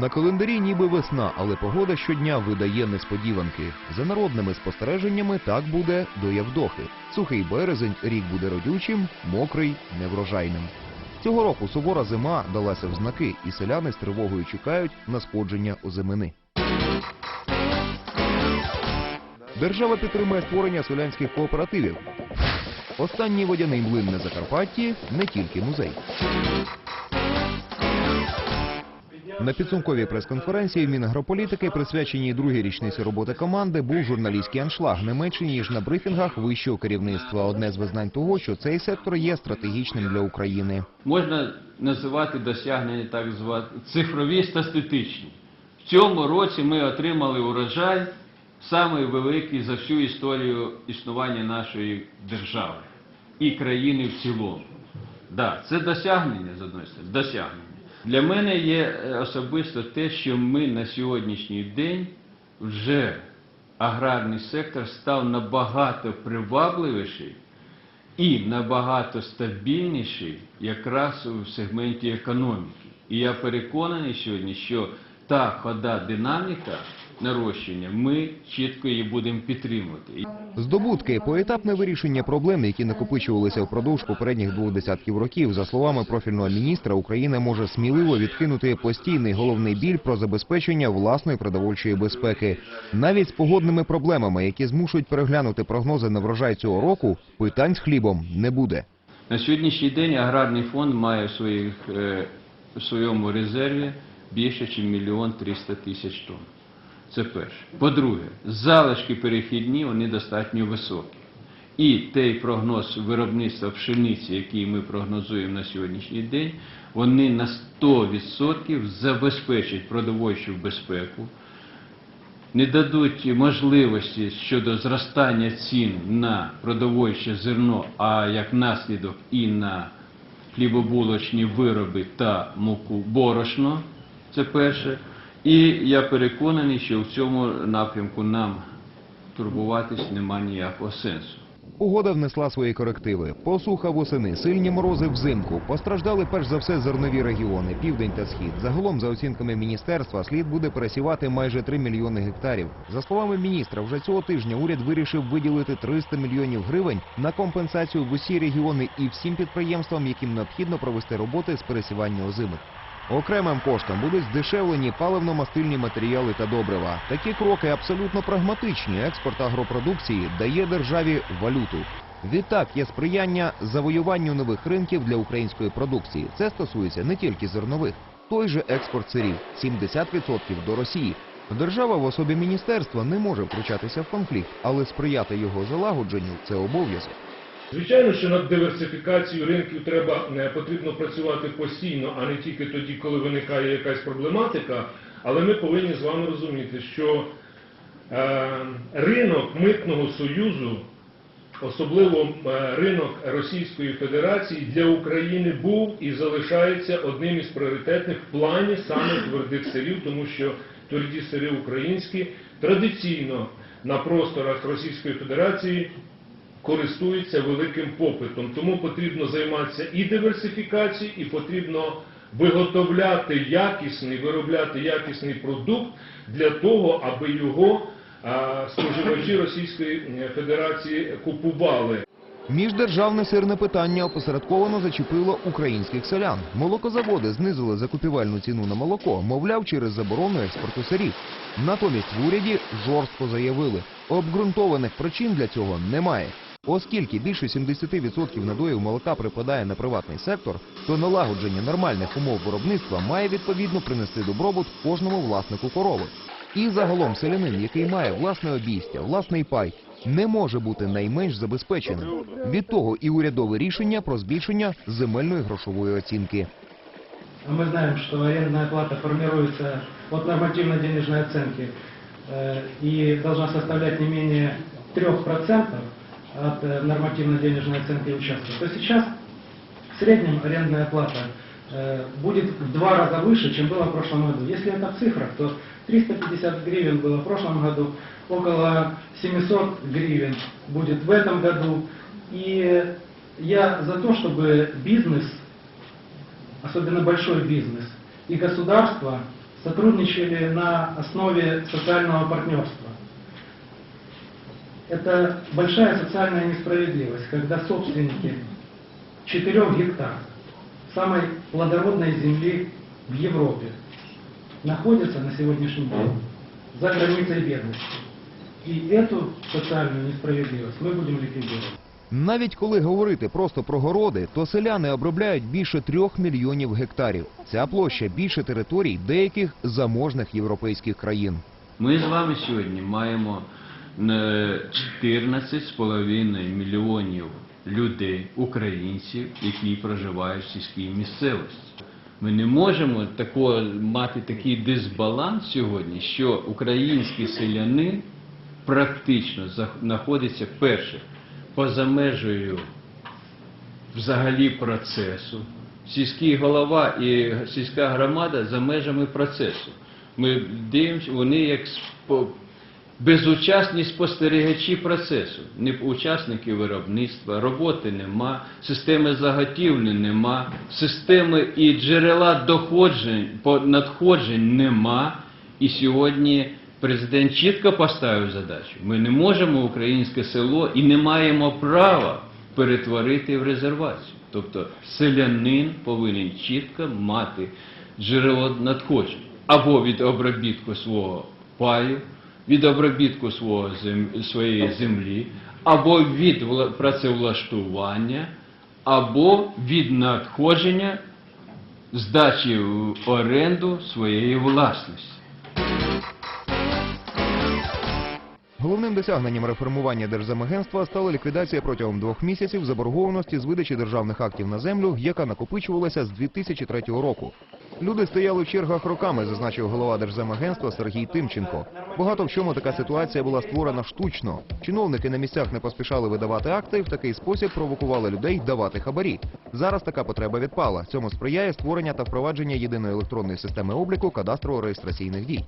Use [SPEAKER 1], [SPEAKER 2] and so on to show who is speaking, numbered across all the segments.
[SPEAKER 1] На календарі ніби весна, але погода щодня видає несподіванки. За народними спостереженнями так буде до Явдохи. Сухий березень рік буде родючим, мокрий неврожайним. Цього року сувора зима далася в знаки, і селяни з тривогою чекають на сходження озимини. Держава підтримує створення селянських кооперативів. Останній водяний млин на Закарпатті не тільки музей. На підсумковій прес-конференції Мінагрополітики, присвяченій другій річниці роботи команди, був журналістський аншлаг не менше ніж на брифінгах вищого керівництва. Одне з визнань того, що цей сектор є стратегічним для України.
[SPEAKER 2] Можна називати досягнення так звані цифрові та статистичні. В цьому році ми отримали урожай самий великий за всю історію існування нашої держави і країни в цілому. Да, це досягнення з одної сторони, досягнення. Для мене є е, особисто те, що ми на сьогоднішній день вже аграрний сектор став набагато привабливіший і набагато стабільніший якраз у сегменті економіки. І я переконаний сьогодні, що та хода динаміка нарощення, ми чітко її будемо підтримувати.
[SPEAKER 1] Здобутки поетапне вирішення проблем, які накопичувалися впродовж попередніх двох десятків років. За словами профільного міністра, Україна може сміливо відкинути постійний головний біль про забезпечення власної продовольчої безпеки. Навіть з погодними проблемами, які змушують переглянути прогнози на врожай цього року, питань з хлібом не буде.
[SPEAKER 2] На сьогоднішній день аграрний фонд має в, своїх, е, в своєму резерві більше, ніж мільйон 300 тисяч тонн. Це перше. По-друге, залишки перехідні вони достатньо високі. І той прогноз виробництва пшениці, який ми прогнозуємо на сьогоднішній день, вони на 100% забезпечать продовольчу безпеку, не дадуть можливості щодо зростання цін на продовольче зерно, а як наслідок і на хлібобулочні вироби та муку борошно. Це перше. І я переконаний, що в цьому напрямку нам турбуватись немає ніякого сенсу.
[SPEAKER 1] Погода внесла свої корективи. Посуха восени, сильні морози взимку. Постраждали перш за все зернові регіони, південь та схід. Загалом, за оцінками міністерства, слід буде пересівати майже 3 мільйони гектарів. За словами міністра, вже цього тижня уряд вирішив виділити 300 мільйонів гривень на компенсацію в усі регіони і всім підприємствам, яким необхідно провести роботи з пересівання озимих. Окремим коштом будуть здешевлені паливно-мастильні матеріали та добрива. Такі кроки абсолютно прагматичні. Експорт агропродукції дає державі валюту. Відтак є сприяння завоюванню нових ринків для української продукції. Це стосується не тільки зернових. Той же експорт сирів 70% до Росії. Держава в особі міністерства не може втручатися в конфлікт, але сприяти його залагодженню це обов'язок.
[SPEAKER 3] Звичайно, що над диверсифікацією ринків треба е, потрібно працювати постійно, а не тільки тоді, коли виникає якась проблематика. Але ми повинні з вами розуміти, що е, ринок митного союзу, особливо е, ринок Російської Федерації, для України був і залишається одним із пріоритетних в плані саме твердих сирів, тому що тверді сири українські традиційно на просторах Російської Федерації користуються великим попитом. Тому потрібно займатися і диверсифікацією, і потрібно виготовляти якісний, виробляти якісний продукт для того, аби його споживачі Російської Федерації купували.
[SPEAKER 1] Міждержавне сирне питання опосередковано зачепило українських селян. Молокозаводи знизили закупівельну ціну на молоко, мовляв, через заборону експорту сирів. Натомість в уряді жорстко заявили, обґрунтованих причин для цього немає. Оскільки більше 70% надоїв молока припадає на приватний сектор, то налагодження нормальних умов виробництва має відповідно принести добробут кожному власнику корови. І загалом селянин, який має власне обійстя, власний пай, не може бути найменш забезпеченим. Від того і урядове рішення про збільшення земельної грошової оцінки.
[SPEAKER 4] Мы знаем, что арендная плата формируется от нормативной денежной оценки э, и должна составлять не менее 3% от э, нормативной денежной оценки участка. То сейчас в среднем арендная плата э, будет в два раза выше, чем было в прошлом году. Если это в цифрах, то 350 гривен было в прошлом году, около 700 гривен будет в этом году. И я за то, чтобы бизнес особенно большой бизнес, и государство сотрудничали на основе социального партнерства. Это большая социальная несправедливость, когда собственники 4 гектар самой плодородной земли в Европе находятся на сегодняшний день за границей бедности. И эту социальную несправедливость мы будем ликвидировать.
[SPEAKER 1] Навіть коли говорити просто про городи, то селяни обробляють більше трьох мільйонів гектарів. Ця площа більше територій деяких заможних європейських країн.
[SPEAKER 2] Ми з вами сьогодні маємо е, 14,5 мільйонів людей, українців, які проживають в сільській місцевості. Ми не можемо тако, мати такий дисбаланс сьогодні, що український селянин практично знаходиться перше поза межею взагалі процесу. Сільський голова і сільська громада за межами процесу. Ми дивимося, вони як безучасні спостерігачі процесу, не учасники виробництва, роботи нема, системи заготівлі нема, системи і джерела доходжень, надходжень нема. І сьогодні президент чітко поставив задачу. Ми не можемо українське село і не маємо права перетворити в резервацію. Тобто селянин повинен чітко мати джерело надходжень або від обробітку свого паю, від обробітку свого своєї землі, або від вла- працевлаштування, або від надходження здачі в оренду своєї власності.
[SPEAKER 1] Головним досягненням реформування Держземагентства стала ліквідація протягом двох місяців заборгованості з видачі державних актів на землю, яка накопичувалася з 2003 року. Люди стояли в чергах роками, зазначив голова Держземагентства Сергій Тимченко. Багато в чому така ситуація була створена штучно. Чиновники на місцях не поспішали видавати акти і в такий спосіб провокували людей давати хабарі. Зараз така потреба відпала. Цьому сприяє створення та впровадження єдиної електронної системи обліку кадастрово-реєстраційних дій.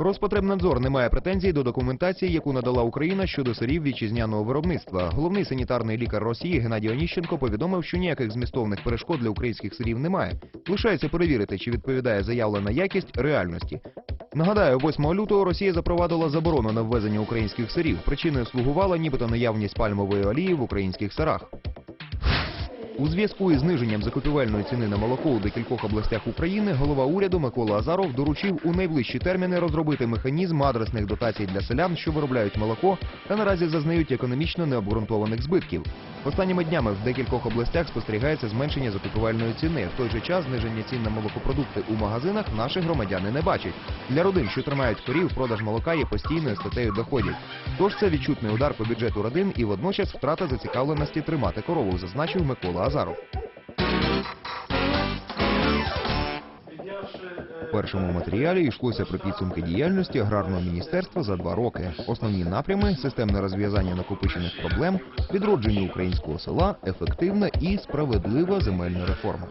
[SPEAKER 1] Роспотребнадзор не має претензій до документації, яку надала Україна щодо сирів вітчизняного виробництва. Головний санітарний лікар Росії Геннадій Оніщенко повідомив, що ніяких змістовних перешкод для українських сирів немає. Лишається перевірити, чи відповідає заявлена якість реальності. Нагадаю, 8 лютого Росія запровадила заборону на ввезення українських сирів. Причиною слугувала нібито наявність пальмової олії в українських сирах. У зв'язку із зниженням закупівельної ціни на молоко у декількох областях України голова уряду Микола Азаров доручив у найближчі терміни розробити механізм адресних дотацій для селян, що виробляють молоко та наразі зазнають економічно необґрунтованих збитків. Останніми днями в декількох областях спостерігається зменшення закупівельної ціни. В той же час зниження цін на молокопродукти у магазинах наші громадяни не бачать. Для родин, що тримають корів, продаж молока є постійною статтею доходів. Тож це відчутний удар по бюджету родин і водночас втрата зацікавленості тримати корову, зазначив Микола Азаров. У першому матеріалі йшлося про підсумки діяльності аграрного міністерства за два роки. Основні напрями системне розв'язання накопичених проблем, відродження українського села, ефективна і справедлива земельна реформа.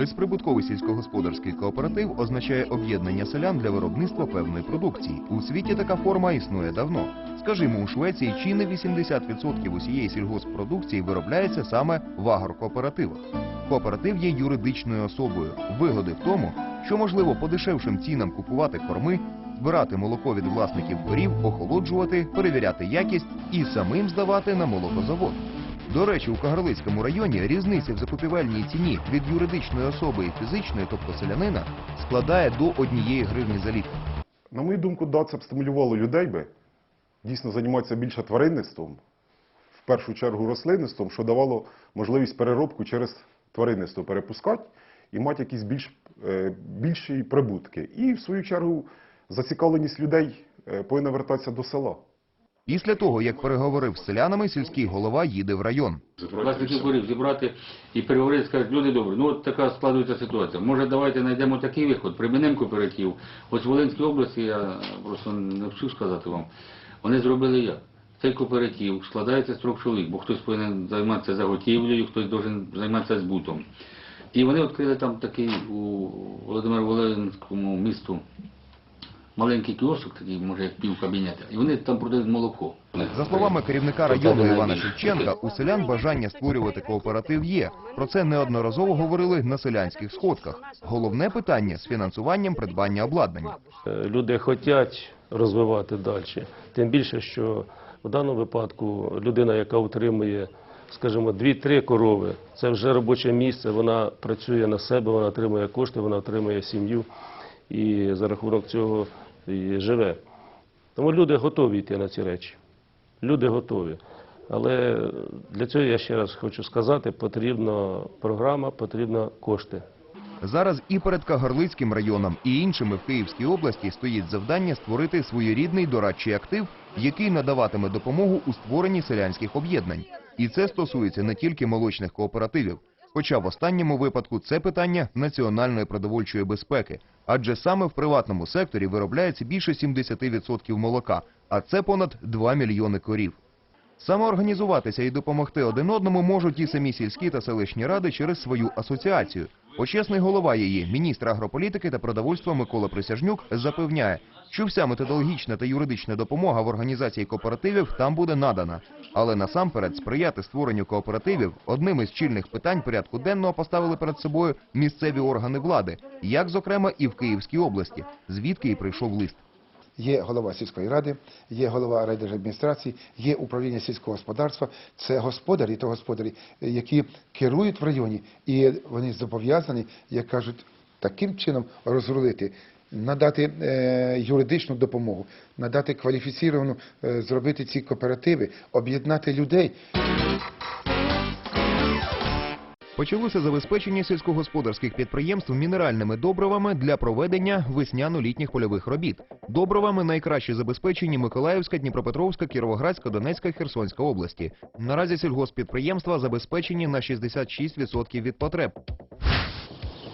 [SPEAKER 1] Безприбутковий сільськогосподарський кооператив означає об'єднання селян для виробництва певної продукції. У світі така форма існує давно. Скажімо, у Швеції чи не 80% усієї сільгоспродукції виробляється саме в агрокооперативах. Кооператив є юридичною особою. Вигоди в тому, що можливо по дешевшим цінам купувати корми, збирати молоко від власників корів, охолоджувати, перевіряти якість і самим здавати на молокозавод. До речі, у Кагарлицькому районі різниця в закупівельній ціні від юридичної особи і фізичної, тобто селянина, складає до однієї гривні за літр.
[SPEAKER 5] На мою думку, да, це б стимулювало людей би дійсно займатися більше тваринництвом, в першу чергу рослинництвом, що давало можливість переробку через тваринництво перепускати і мати якісь більш, е, більші прибутки. І, в свою чергу, зацікавленість людей е, повинна вертатися до села.
[SPEAKER 1] Після того, як переговорив з селянами, сільський голова їде в район.
[SPEAKER 6] Власників горів зібрати і переговорити, сказати, люди добрі, ну от така складується ситуація. Може давайте знайдемо такий виход, примінемо кооператив. Ось в Волинській області, я просто не вчу сказати вам, вони зробили як? Цей кооператив складається з трьох чоловік, бо хтось повинен займатися заготівлею, хтось повинен займатися збутом. І вони відкрили там такий у Володимир Волинському місту маленький кіосок, такий, може, як пів кабінета, і вони там продають молоко.
[SPEAKER 1] За словами керівника району Івана Шевченка, у селян бажання створювати кооператив є. Про це неодноразово говорили на селянських сходках. Головне питання з фінансуванням придбання обладнання.
[SPEAKER 7] Е, Люди хочуть розвивати далі. Тим більше, що в даному випадку людина, яка утримує, скажімо, 2-3 корови, це вже робоче місце, вона працює на себе, вона отримує кошти, вона отримує сім'ю і за рахунок цього живе. Тому люди готові йти на ці речі. Люди готові. Але для цього я ще раз хочу сказати, потрібна програма, потрібно кошти.
[SPEAKER 1] Зараз і перед Кагарлицьким районом, і іншими в Київській області стоїть завдання створити своєрідний дорадчий актив, який надаватиме допомогу у створенні селянських об'єднань. І це стосується не тільки молочних кооперативів. Хоча в останньому випадку це питання національної продовольчої безпеки, адже саме в приватному секторі виробляється більше 70% молока, а це понад 2 мільйони корів. Самоорганізуватися і допомогти один одному можуть і самі сільські та селищні ради через свою асоціацію. Почесний голова її, міністр агрополітики та продовольства Микола Присяжнюк, запевняє, що вся методологічна та юридична допомога в організації кооперативів там буде надана. Але насамперед сприяти створенню кооперативів одним із чільних питань порядку денного поставили перед собою місцеві органи влади, як зокрема і в Київській області, звідки і прийшов лист.
[SPEAKER 8] Є голова сільської ради, є голова райдержадміністрації, є управління сільського господарства. Це господарі то господарі, які керують в районі, і вони зобов'язані, як кажуть, таким чином розрулити, надати е, юридичну допомогу, надати кваліфіціровану, е, зробити ці кооперативи, об'єднати людей.
[SPEAKER 1] Почалося забезпечення сільськогосподарських підприємств мінеральними добривами для проведення весняно-літніх польових робіт. Добривами найкраще забезпечені Миколаївська, Дніпропетровська, Кіровоградська, Донецька, Херсонська області. Наразі сільгоспідприємства забезпечені на 66% від потреб.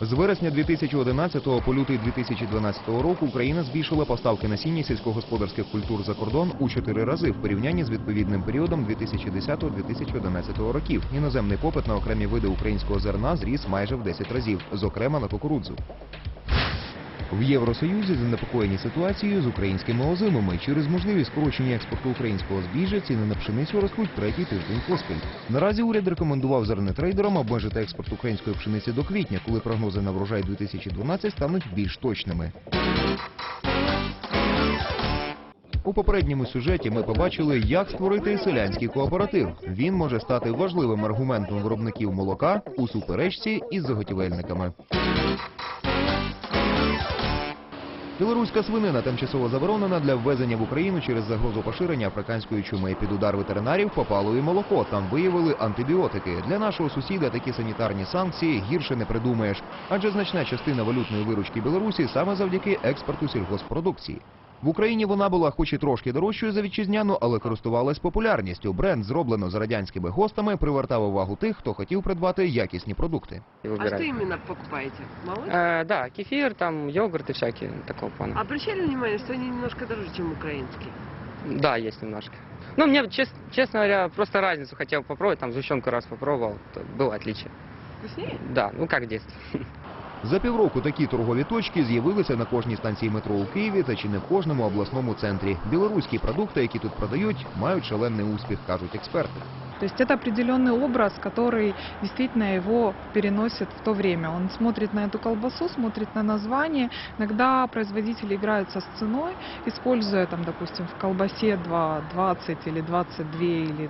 [SPEAKER 1] З вересня 2011 по лютий 2012 року Україна збільшила поставки насіння сільськогосподарських культур за кордон у чотири рази в порівнянні з відповідним періодом 2010-2011 років. Іноземний попит на окремі види українського зерна зріс майже в 10 разів, зокрема на кукурудзу. В Євросоюзі занепокоєні ситуацією з українськими озимами. Через можливість скорочення експорту українського збіжжя ціни на пшеницю ростуть третій тиждень поспіль. Наразі уряд рекомендував зернотрейдерам обмежити експорт української пшениці до квітня, коли прогнози на врожай 2012 стануть більш точними. У попередньому сюжеті ми побачили, як створити селянський кооператив. Він може стати важливим аргументом виробників молока у суперечці із заготівельниками. Білоруська свинина тимчасово заборонена для ввезення в Україну через загрозу поширення африканської чуми. Під удар ветеринарів попало і молоко. Там виявили антибіотики. Для нашого сусіда такі санітарні санкції гірше не придумаєш, адже значна частина валютної виручки Білорусі саме завдяки експорту сільгоспродукції. В Україні вона була хоч і трошки дорожчою за вітчизняну, але користувалась популярністю. Бренд, зроблено з радянськими гостами, привертав увагу тих, хто хотів придбати якісні продукти.
[SPEAKER 9] И
[SPEAKER 10] А
[SPEAKER 9] выбирать.
[SPEAKER 10] что именно покупаете? Молочку?
[SPEAKER 9] Э, да, кефир, там йогурты всякие такого плана.
[SPEAKER 10] А обращали внимание, что они немножко дороже, чем украинские?
[SPEAKER 9] Да, есть немножко. Ну, мне, чес- честно говоря, просто разницу хотел попробовать. Там сгущенку раз попробовал, то было отличие.
[SPEAKER 10] Вкуснее?
[SPEAKER 9] Да, ну как в детстве.
[SPEAKER 1] За півроку такі торгові точки з'явилися на кожній станції метро у Києві та чи не в кожному обласному центрі. Білоруські продукти, які тут продають, мають шалений успіх, кажуть експерти.
[SPEAKER 11] То есть это определенный образ, который действительно его переносит в то время. Он смотрит на эту колбасу, смотрит на название. Иногда производители играются с ценой, используя, там, допустим, в колбасе 2,20 или 22 или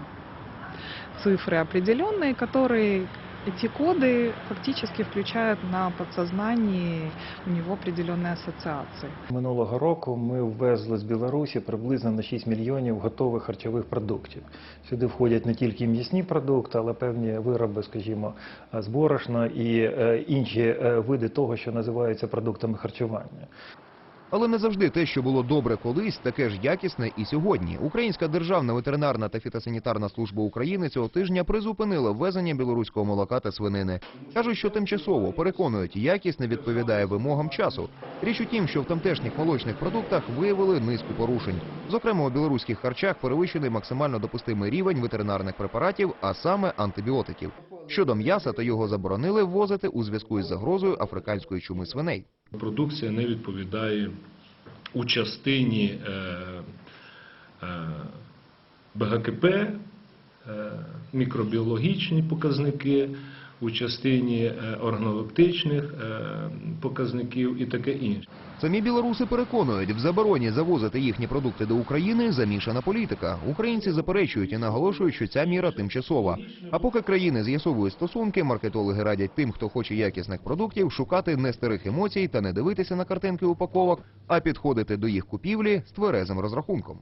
[SPEAKER 11] цифры определенные, которые эти коды фактически включают на подсознании у него определенные ассоциации.
[SPEAKER 12] Минулого року ми ввезли з Білорусі приблизно на 6 мільйонів готових харчових продуктів. Сюди входять не тільки м'ясні продукти, але певні вироби, скажімо, з борошна і е, інші е, види того, що називаються продуктами харчування.
[SPEAKER 1] Але не завжди те, що було добре колись, таке ж якісне і сьогодні. Українська державна ветеринарна та фітосанітарна служба України цього тижня призупинила ввезення білоруського молока та свинини. Кажуть, що тимчасово переконують, якість не відповідає вимогам часу. Річ у тім, що в тамтешніх молочних продуктах виявили низку порушень. Зокрема, у білоруських харчах перевищений максимально допустимий рівень ветеринарних препаратів, а саме антибіотиків. Щодо м'яса, то його заборонили ввозити у зв'язку із загрозою африканської чуми свиней.
[SPEAKER 3] Продукція не відповідає у частині е, е, БГКП, е, мікробіологічні показники, у частині органолептичних показників і таке інше.
[SPEAKER 1] Самі білоруси переконують, в забороні завозити їхні продукти до України замішана політика. Українці заперечують і наголошують, що ця міра тимчасова. А поки країни з'ясовують стосунки, маркетологи радять тим, хто хоче якісних продуктів, шукати не старих емоцій та не дивитися на картинки упаковок, а підходити до їх купівлі з тверезим розрахунком.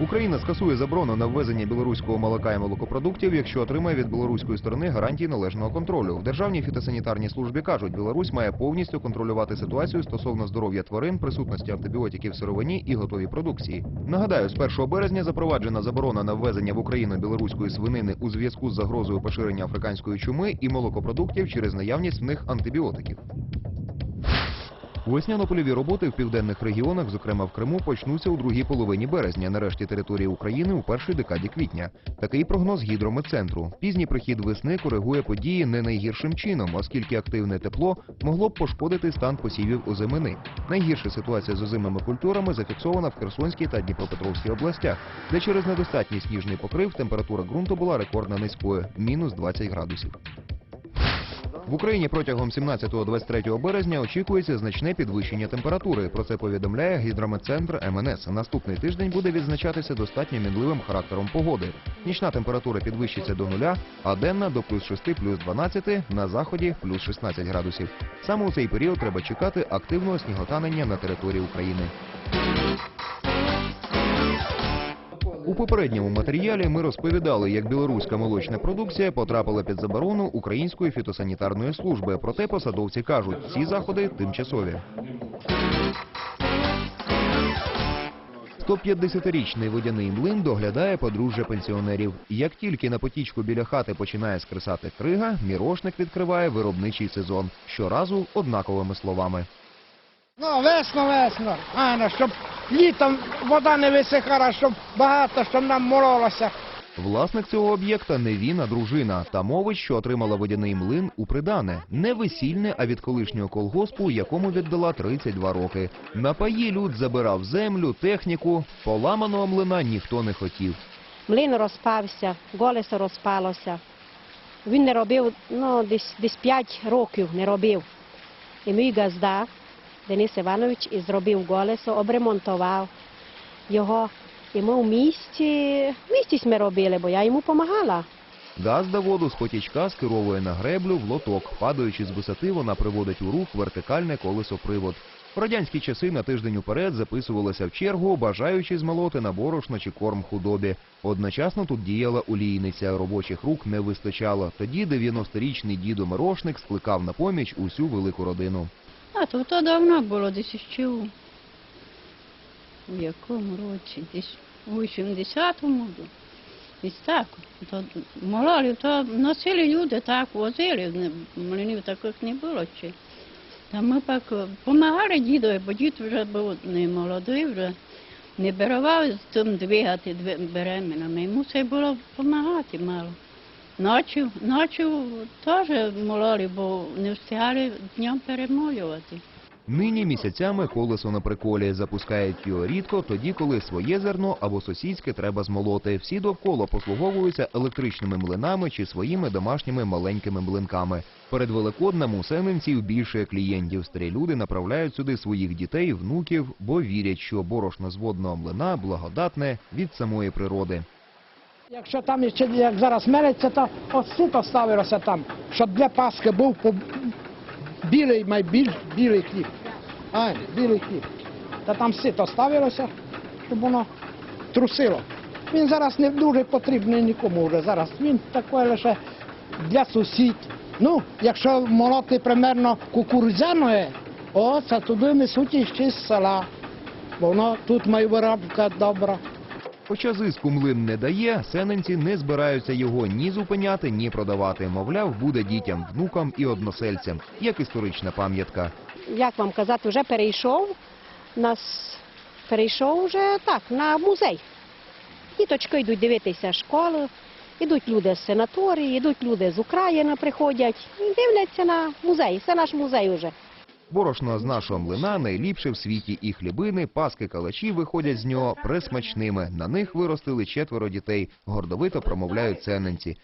[SPEAKER 1] Україна скасує заборону на ввезення білоруського молока і молокопродуктів, якщо отримає від білоруської сторони гарантії належного контролю. В Державній фітосанітарній службі кажуть, Білорусь має повністю контролювати ситуацію стосовно здоров'я тварин, присутності антибіотиків в сировині і готовій продукції. Нагадаю, з 1 березня запроваджена заборона на ввезення в Україну білоруської свинини у зв'язку з загрозою поширення африканської чуми і молокопродуктів через наявність в них антибіотиків. Весняно-польові роботи в південних регіонах, зокрема в Криму, почнуться у другій половині березня, на решті території України у першій декаді квітня. Такий прогноз гідрометцентру. Пізній прихід весни коригує події не найгіршим чином, оскільки активне тепло могло б пошкодити стан посівів озимини. Найгірша ситуація з озимими культурами зафіксована в Херсонській та Дніпропетровській областях, де через недостатній сніжний покрив температура ґрунту була рекордно низькою – мінус 20 градусів. В Україні протягом 17-23 березня очікується значне підвищення температури. Про це повідомляє гідрометцентр МНС. Наступний тиждень буде відзначатися достатньо мінливим характером погоди. Нічна температура підвищиться до нуля, а денна до плюс 6, плюс 12, на заході плюс 16 градусів. Саме у цей період треба чекати активного сніготанення на території України. У попередньому матеріалі ми розповідали, як білоруська молочна продукція потрапила під заборону Української фітосанітарної служби. Проте посадовці кажуть, ці заходи тимчасові. 150-річний водяний млин доглядає подружжя пенсіонерів. Як тільки на потічку біля хати починає скресати крига, мірошник відкриває виробничий сезон. Щоразу однаковими словами.
[SPEAKER 13] Ну, весно, весно. Ано, щоб літом вода не висихала, щоб багато, щоб нам мололося.
[SPEAKER 1] Власник цього об'єкта не він, а дружина. Та мовить, що отримала водяний млин у придане. Не весільне, а від колишнього колгоспу, якому віддала 32 роки. На паї люд забирав землю, техніку. Поламаного млина ніхто не хотів.
[SPEAKER 14] Млин розпався, голесо розпалося. Він не робив, ну, десь, десь 5 років не робив. І мій газда, Денис Іванович, і зробив голесо, обремонтував його. І ми в місті, в місті ми робили, бо я йому допомагала.
[SPEAKER 1] Газда воду з потічка скеровує на греблю в лоток. Падаючи з висоти, вона приводить у рух вертикальне колесо-привод. В радянські часи на тиждень уперед записувалися в чергу, бажаючи змолоти на борошно чи корм худобі. Одночасно тут діяла олійниця, робочих рук не вистачало. Тоді 90-річний дідо Мирошник скликав на поміч усю велику родину.
[SPEAKER 15] А то то давно було десь ще у, у якому році? Десь у 80-му. Десь так. То молоді, то носили люди так, возили, млинів таких не було ще. Та ми пак допомагали дідові, бо дід вже був не молодий, вже не берував з тим двигати беременами. Йому це було допомагати мало. Ночі, ночі теж мололи, бо не встигали днем перемолювати.
[SPEAKER 1] Нині місяцями колесо на приколі. Запускають його рідко, тоді, коли своє зерно або сусідське треба змолоти. Всі довкола послуговуються електричними млинами чи своїми домашніми маленькими млинками. Перед Великоднем у Сененців більше клієнтів. Старі люди направляють сюди своїх дітей, внуків, бо вірять, що борошно з водного млина благодатне від самої природи.
[SPEAKER 13] Якщо там ще як зараз мелиться, то от ставилося там, щоб для Пасхи був білий, майбіль, білий хліб. Ай, білий хліб. Та там сито ставилося, щоб воно трусило. Він зараз не дуже потрібний нікому вже зараз. Він такий лише для сусід. Ну, якщо молоти примерно кукурудзяне, о, це туди несуть іще з села. Бо воно тут має виробка добра.
[SPEAKER 1] Хоча зиску млин не дає, сененці не збираються його ні зупиняти, ні продавати. Мовляв, буде дітям, внукам і односельцям, як історична пам'ятка.
[SPEAKER 14] Як вам казати, вже перейшов нас, перейшов вже так, на музей. Діточки йдуть дивитися школи, йдуть люди з санаторії, йдуть люди з України приходять дивляться на музей. Це наш музей вже.
[SPEAKER 1] Борошно з нашого млина найліпше в світі, і хлібини, паски, калачі виходять з нього присмачними. На них виростили четверо дітей, гордовито промовляють цененці.